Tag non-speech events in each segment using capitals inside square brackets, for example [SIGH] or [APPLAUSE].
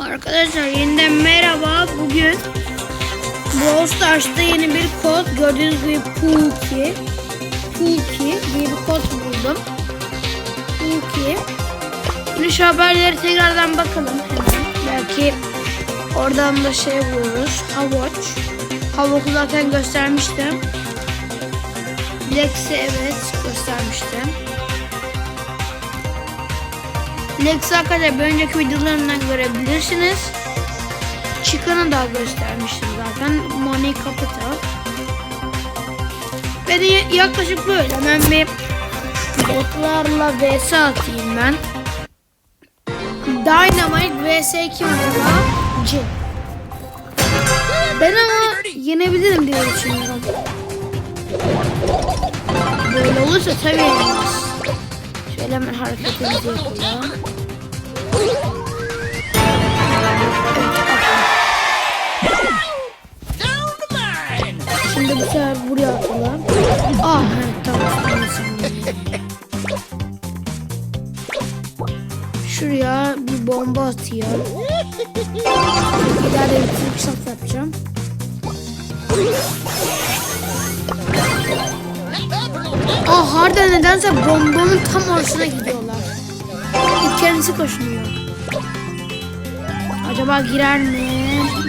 Arkadaşlar yeniden merhaba. Bugün Brawl Stars'ta yeni bir kod gördüğünüz gibi Pookie Pookie diye bir kod buldum. Pookie. Şimdi şu haberleri tekrardan bakalım hemen. Belki oradan da şey buluruz. Havoç. Havok'u zaten göstermiştim. Lex'i evet göstermiştim. Lex'i arkadaşlar önceki videolarımdan görebilirsiniz. Chicken'ı da göstermiştim zaten. Money Capital. Ve de yaklaşık böyle. Hemen bir botlarla vs atayım ben. Dynamite vs kim acaba? Jin. Ben ama yenebilirim diye düşünüyorum. Böyle olursa tabii yeneriz. Şöyle hareketimizi yapalım. Şimdi bu sefer buraya atalım. Ah evet tamam. Şuraya bir bomba atayım. İleride bir shot yapacağım. Ah harbiden nedense bombanın tam ortasına gidiyorlar. İlk kendisi koşuyor. Acaba girer mi?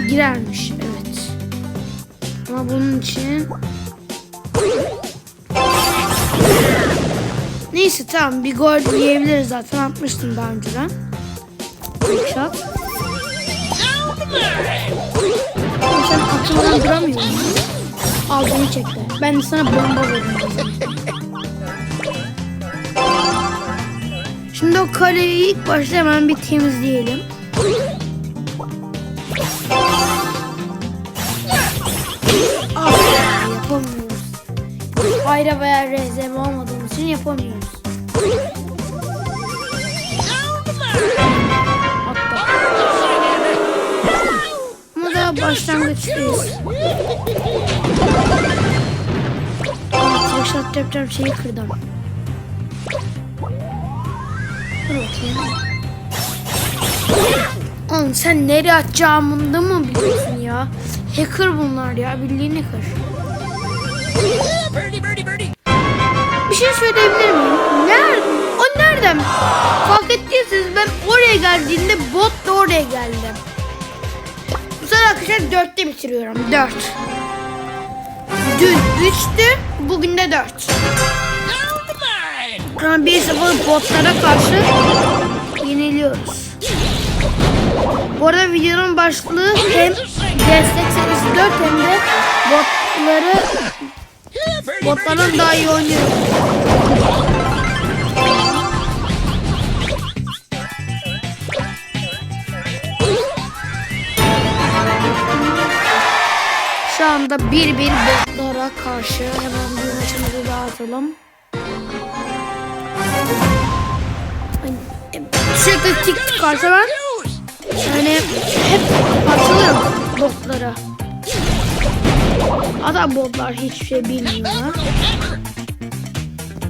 Girermiş evet. Ama bunun için... Neyse tamam bir gol yiyebiliriz zaten atmıştım daha önceden. Shot. Sen atmadan duramıyor musun? Al beni çekti. Ben de sana bomba veririm. O kaleyi ilk başta hemen bir temizleyelim. Ah, yapamıyoruz. Ayra veya rezerv olmadığımız için yapamıyoruz. Hatta. Ama daha başlangıçtayız. Trickshot yapacağım şeyi kırdım. Oğlum sen nereye atacağımını da mı biliyorsun ya? Hacker bunlar ya bildiğin hacker. Bir şey söyleyebilir miyim? Nerede? O nereden? Fark ettiyseniz ben oraya geldiğimde bot da oraya geldi. Bu sefer arkadaşlar dörtte bitiriyorum. Dört. Dün üçtü, bugün de dört. Ama 1-0 botlara karşı yeniliyoruz. Bu arada videonun başlığı hem destek serisi 4 hem de botları botların daha iyi oynuyor. Şu anda 1-1 botlara karşı hemen bir maçımızı dağıtalım. Sürekli tik çıkarsa ben yani hep atılırım botlara. Hatta botlar hiçbir şey bilmiyorlar.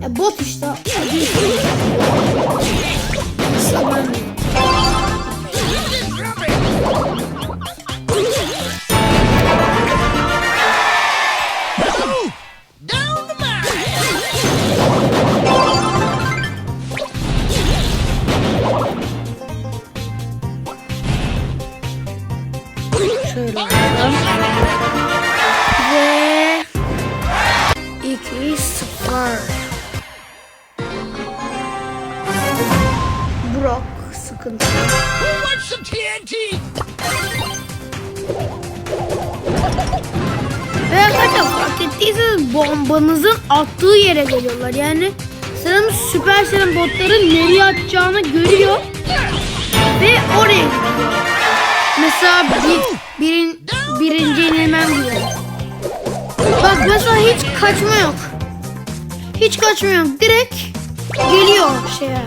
E, bot işte. Hadi. Ve 2 0 Brock sıkıntı. Who wants some TNT? Ve arkadaşlar fark ettiyseniz bombanızın attığı yere geliyorlar. Yani sanırım Supercell'in botları nereye atacağını görüyor. Ve oraya gidiyor. Mesela bir, birin, birinci yenilmem diyor. Bak mesela hiç kaçma yok. Hiç kaçma. Direkt geliyor şeye.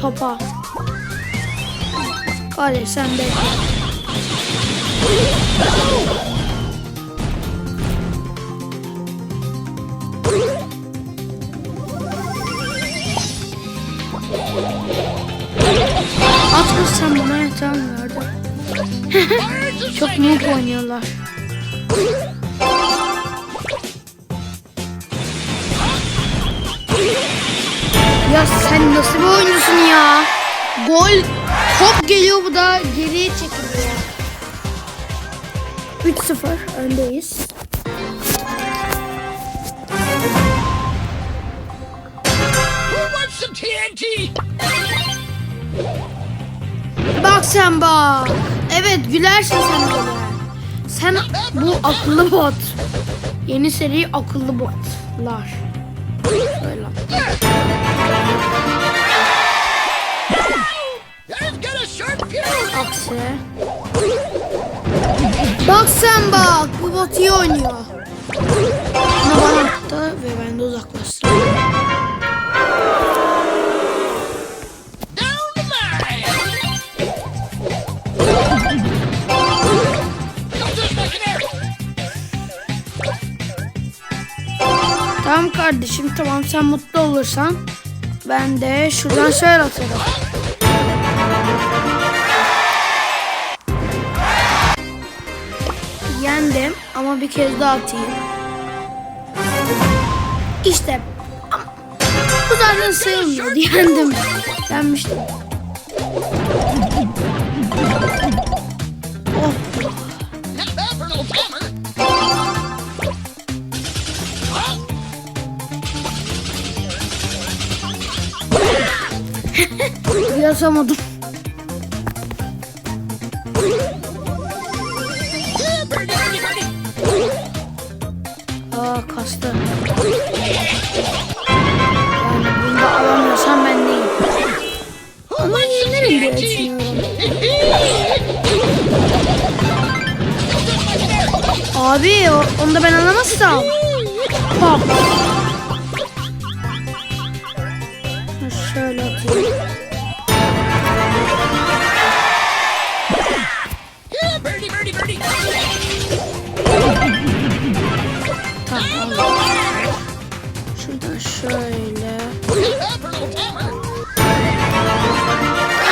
Topa. Hadi sen bekle. [LAUGHS] Çok noob oynuyorlar. Ya sen nasıl bir oyuncusun ya? Gol top geliyor bu da geriye çekiliyor. 3-0 öndeyiz. Bak sen bak. Evet gülersin sen böyle. Sen bu akıllı bot. Yeni seri akıllı botlar. Fuse. Aksi. Bak sen bak. Bu bot iyi oynuyor. Ama bana attı ve ben de uzaklaştım. Kardeşim tamam sen mutlu olursan ben de şuradan şöyle atarım. Yendim ama bir kez daha atayım. İşte bu zaten sayılmıyordu yendim. Yenmiştim. Oh yazamadım. Aa kastı. Yani bunda alamıyorsam ben değilim. Ama yenirim diye düşünüyorum. Abi onu da ben alamazsam. Hop. Şöyle atayım. Tamam. Şuradan şöyle.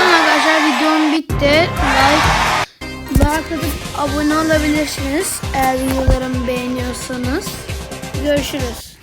Arkadaşlar videom bitti. Like, like atıp abone olabilirsiniz. Eğer videolarımı beğeniyorsanız. Görüşürüz.